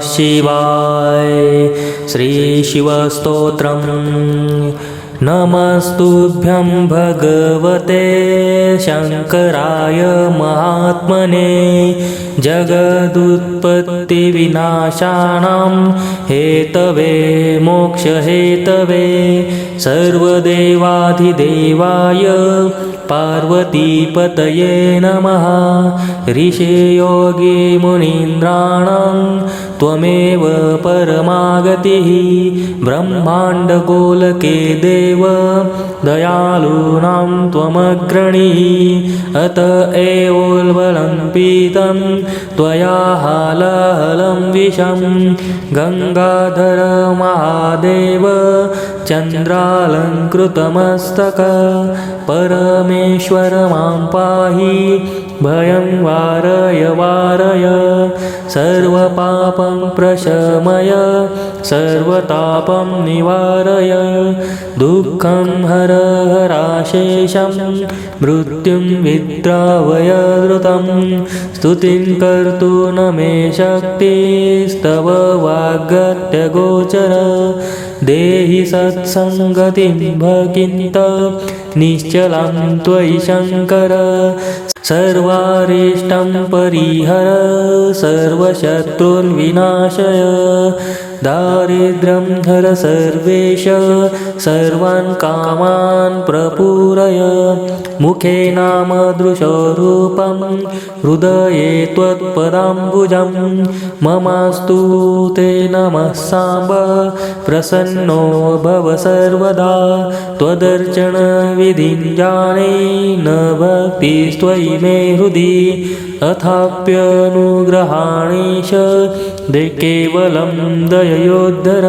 शिवाय। श्रीशिवस्तोत्रम् नमस्तुभ्यं भगवते शङ्कराय महात्मने। जगदुत्पत्तिविनाशानां हेतवे मोक्षहेतवे। सर्वदेवाधिदेवाय पार्वतीपतये नमः। ऋषे योगी मुनीन्द्राणां त्वमेव परमागतिः ब्रह्माण्डगोलके देव दयालूनां त्वमग्रणी अत एवोल्बलं पीतं त्वया हालहलं विषं गङ्गाधर महादेव चन्द्रालङ्कृतमस्तक परमेश्वर मां पाहि भयं वारय वारय सर्वपापं प्रशमय सर्वतापं निवारय। दुःखं हर हराशेषं मृत्युं विद्रावय द्रुतं स्तुतिं कर्तुं न मे शक्तिस्तव वाग्गत्यगोचर। देहि सत्सङ्गतिं भगिन्त निश्चलं त्वयि शङ्कर। सर्वारिष्टं परिहर सर्वशत्रुर्विनाशय दारिद्र्यं धर सर्वेश सर्वान् कामान् प्रपूरय। मुखे नाम दृशरूपं हृदये त्वत्पदाम्बुजं। ममास्तु ते नमः साम्ब प्रसन्नो भव सर्वदा। त्वदर्चनविधिं जाने न भक्तिस्त्वयि मे हृदि अथाप्यनुग्रहाणीश दे केवलं ಯೋಧರ